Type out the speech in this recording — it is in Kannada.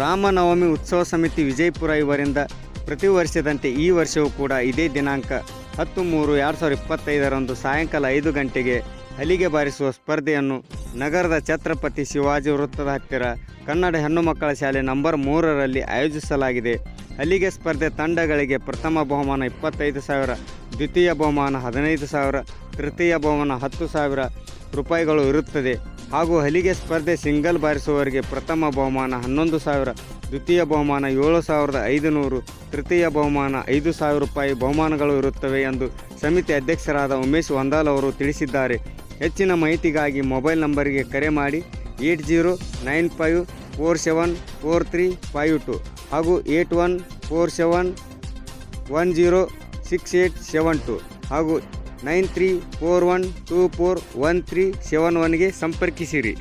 ರಾಮನವಮಿ ಉತ್ಸವ ಸಮಿತಿ ವಿಜಯಪುರ ಇವರಿಂದ ಪ್ರತಿ ವರ್ಷದಂತೆ ಈ ವರ್ಷವೂ ಕೂಡ ಇದೇ ದಿನಾಂಕ ಹತ್ತು ಮೂರು ಎರಡು ಸಾವಿರದ ಇಪ್ಪತ್ತೈದರಂದು ಸಾಯಂಕಾಲ ಐದು ಗಂಟೆಗೆ ಹಲಿಗೆ ಬಾರಿಸುವ ಸ್ಪರ್ಧೆಯನ್ನು ನಗರದ ಛತ್ರಪತಿ ಶಿವಾಜಿ ವೃತ್ತದ ಹತ್ತಿರ ಕನ್ನಡ ಹೆಣ್ಣು ಮಕ್ಕಳ ಶಾಲೆ ನಂಬರ್ ಮೂರರಲ್ಲಿ ಆಯೋಜಿಸಲಾಗಿದೆ. ಹಲಿಗೆ ಸ್ಪರ್ಧೆ ತಂಡಗಳಿಗೆ ಪ್ರಥಮ ಬಹುಮಾನ ಇಪ್ಪತ್ತೈದು ಸಾವಿರ, ದ್ವಿತೀಯ ಬಹುಮಾನ ಹದಿನೈದು ಸಾವಿರ, ತೃತೀಯ ಬಹುಮಾನ ಹತ್ತು ಸಾವಿರ ರೂಪಾಯಿಗಳು ಇರುತ್ತದೆ. ಹಾಗೂ ಹಲಿಗೆ ಸ್ಪರ್ಧೆ ಸಿಂಗಲ್ ಬಾರಿಸುವವರಿಗೆ ಪ್ರಥಮ ಬಹುಮಾನ ಹನ್ನೊಂದು ಸಾವಿರ, ದ್ವಿತೀಯ ಬಹುಮಾನ ಏಳು ಸಾವಿರದ ಐದುನೂರು, ತೃತೀಯ ಬಹುಮಾನ ಐದು ಸಾವಿರ ರೂಪಾಯಿ ಬಹುಮಾನಗಳು ಇರುತ್ತವೆ ಎಂದು ಸಮಿತಿ ಅಧ್ಯಕ್ಷರಾದ ಉಮೇಶ್ ವಂದಾಲ್ ಅವರು ತಿಳಿಸಿದ್ದಾರೆ. ಹೆಚ್ಚಿನ ಮಾಹಿತಿಗಾಗಿ ಮೊಬೈಲ್ ನಂಬರಿಗೆ ಕರೆ ಮಾಡಿ eight zero nine five four seven four three five two ಹಾಗೂ eight one four seven one zero six eight seven two ಹಾಗೂ nine three four one two four one three seven ಒನ್ಗೆ ಸಂಪರ್ಕಿಸಿರಿ.